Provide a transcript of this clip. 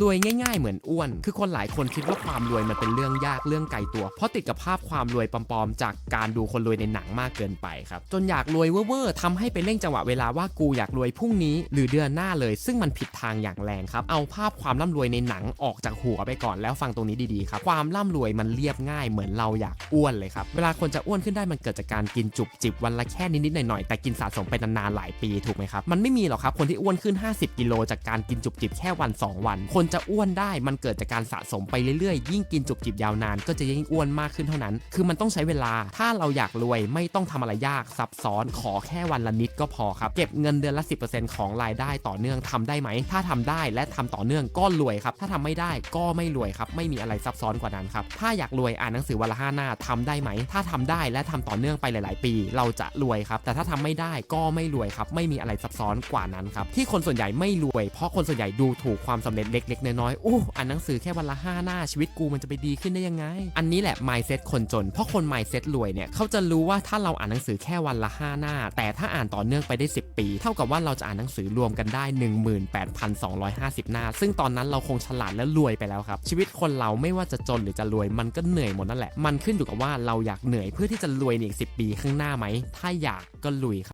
รวยง่ายๆ เหมือนอ้วน คือคนหลายคนคิดว่าความรวยมันเป็นเรื่องยากเรื่องไกลตัว เพราะติดกับภาพความรวยปลอมๆ จากการดูคนรวยในหนังมากเกินไปครับ จนอยากรวยเว่อร์ๆทำให้ไปเร่งจังหวะเวลาว่ากูอยากรวยพรุ่งนี้ หรือเดือนหน้าเลย ซึ่งมันผิดทางอย่างแรงครับ เอาภาพความร่ำรวยในหนังออกจากหัวไปก่อนแล้วฟังตรงนี้ดีๆครับ ความร่ำรวยมันเรียบง่ายเหมือนเราอยากอ้วนเลยครับ เวลาคนจะอ้วนขึ้นได้มันเกิดจากการกินจุบจิบวันละแค่นิดๆหน่อยๆ แต่กินสะสมไปนานๆหลายปีถูกไหมครับ มันไม่มีหรอกครับคนที่อ้วนขึ้น 50 กิโลจากการกินจุบจิบแค่วัน 2 วันคนจะอ้วนได้มันเกิดจากการสะสมไปเรื่อยๆ ยิ่งกินจุบจิบยาวนาน ก็จะยิ่งอ้วนมากขึ้นเท่านั้น คือมันต้องใช้เวลา ถ้าเราอยากรวยไม่ต้องทำอะไรยากซับซ้อนขอแค่วันละนิดก็พอครับเก็บเงินเดือนละ 10%ของรายได้ต่อเนื่องทำได้ไหม ถ้าทำได้และทำต่อเนื่องก็รวยครับ ถ้าทำไม่ได้ก็ไม่รวยครับ ไม่มีอะไรซับซ้อนกว่านั้นครับ ถ้าอยากรวยอ่านหนังสือวันละห้าหน้าทำได้ไหม ถ้าทำได้และทำต่อเนื่องไปหลาย ๆ ปี เราจะรวยครับ แต่ถ้าทำไม่ได้ก็ไม่รวยครับ ไม่มีอะไรซับซ้อนกว่านั้นครับ ที่คนส่วนใหญ่ไม่รวย เพราะคนส่วนใหญ่ดูถูกความสำเร็จเล็กๆ น้อยๆ อู้อ่านหนังสือแค่วันละห้าหน้าชีวิตกูมันจะไปดีขึ้นได้ยังไง อันนี้แหละ mindset คนจน เพราะคน mindset รวยเนี่ยเขาจะรู้ว่าถ้าเราอ่านหนังสือแค่วันละห้าหน้า แต่ถ้าอ่านต่อเนื่องไปได้ 10 ปี เท่ากับว่าเราจะอ่านหนังสือรวมกันได้ 18,250 หน้า ซึ่งตอนนั้นเราคงฉลาดและรวยไปแล้วครับ ชีวิตคนเราไม่ว่าจะจนหรือจะรวยมันก็เหนื่อยหมดนั่นแหละมันขึ้นอยู่กับว่าเราอยากเหนื่อยเพื่อที่จะรวยในอีก10 ปีข้างหน้าไหมถ้าอยากก็ลุยครับ